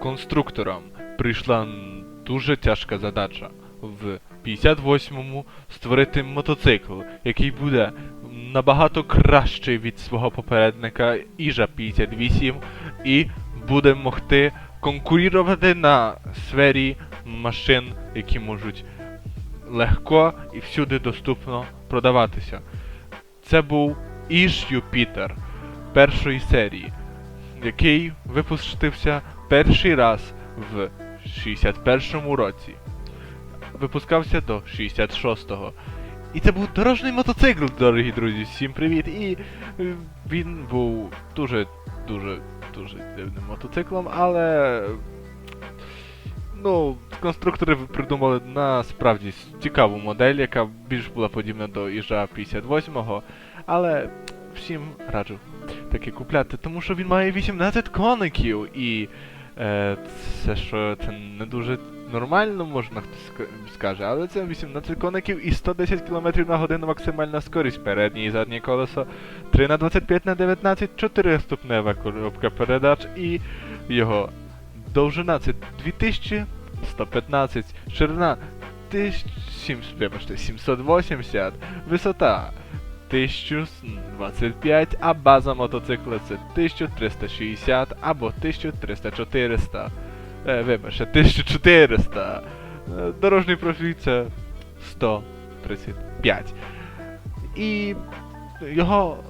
конструкторам прийшла дуже тяжка задача в 58-му створити мотоцикл, який буде набагато кращий від свого попередника Іжа 58 і буде могти конкурувати на сфері машин, які можуть легко і всюди доступно продаватися. Це був Іж Юпітер першої серії, який випустився перший раз в 61-му році. Випускався до 66-го. І це був дорожній мотоцикл, дорогі друзі. Всім привіт! І е, він був дуже, дуже, дивним мотоциклом, але. Ну, конструктори придумали насправді цікаву модель, яка більш була подібна до Іжа 58-го, але всім раджу таки купляти, тому що він має 18 коників і це що це не дуже нормально, можна хтось скаже, але це 18 коників і 110 км на годину максимальна скорість, переднє і заднє колесо, 3 на 25 на 19, 4 ступнева коробка передач і його довжина це 2115, ширина 1700, вибачте, 780, висота 1025, а база мотоцикла це 1360 або 1300. Е, вибачте, 1400. Е, Дорожній профіль це 135. І його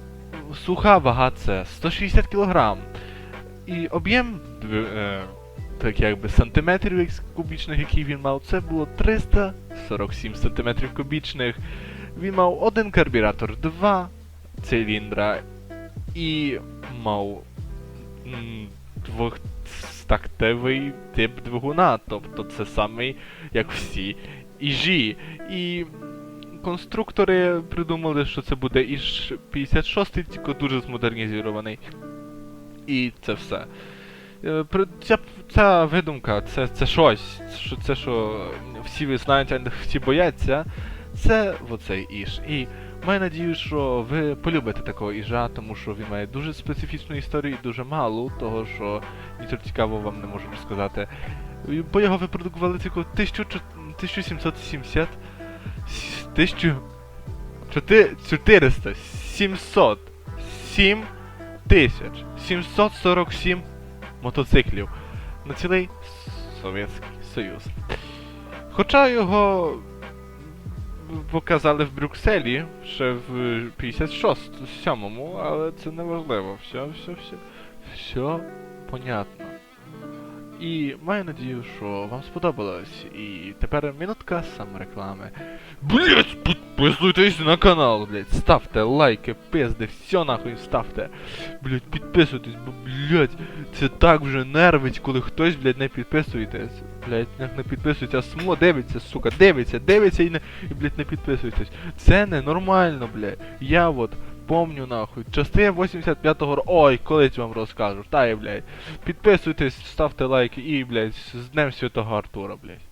суха вага це 160 кг. І об'єм е, так якби сантиметрів кубічних, який він мав, це було 347 сантиметрів кубічних. Він мав один карбюратор, два циліндра і мав м, тип двигуна, тобто це самий, як всі іжі. І конструктори придумали, що це буде іж 56, тільки дуже змодернізований. І це все. Е, Ця, ця видумка, це, це щось, що це що всі ви знають, а всі бояться, це оцей іж. І маю надію, що ви полюбите такого іжа, тому що він має дуже специфічну історію і дуже мало того, що нічого цікавого вам не можу розказати. Бо його випродукували тільки 1000 1770 с- 1400 700 7 тисяч 747 мотоциклів на цілий Совєтський Союз. Хоча його показали в Брюкселі ще в 56-му, але це не важливо. Все, все, все, все понятно. І маю надію, що вам сподобалось. І тепер минутка самореклами. Блять, підписуйтесь на канал, блять, ставте лайки, пизди, все нахуй ставте. Блять, підписуйтесь, бо, блять, це так вже нервить, коли хтось, блять, не підписуєтесь. Блять, не, не підписується, а само дивиться, сука, дивиться, дивиться і не, і, блять, не підписуйтесь. Це ненормально, блять. Я от помню нахуй. Частина 85-го року. Ой, колись вам розкажу. Та блядь. Підписуйтесь, ставте лайки і, блядь, з Днем Святого Артура, блядь.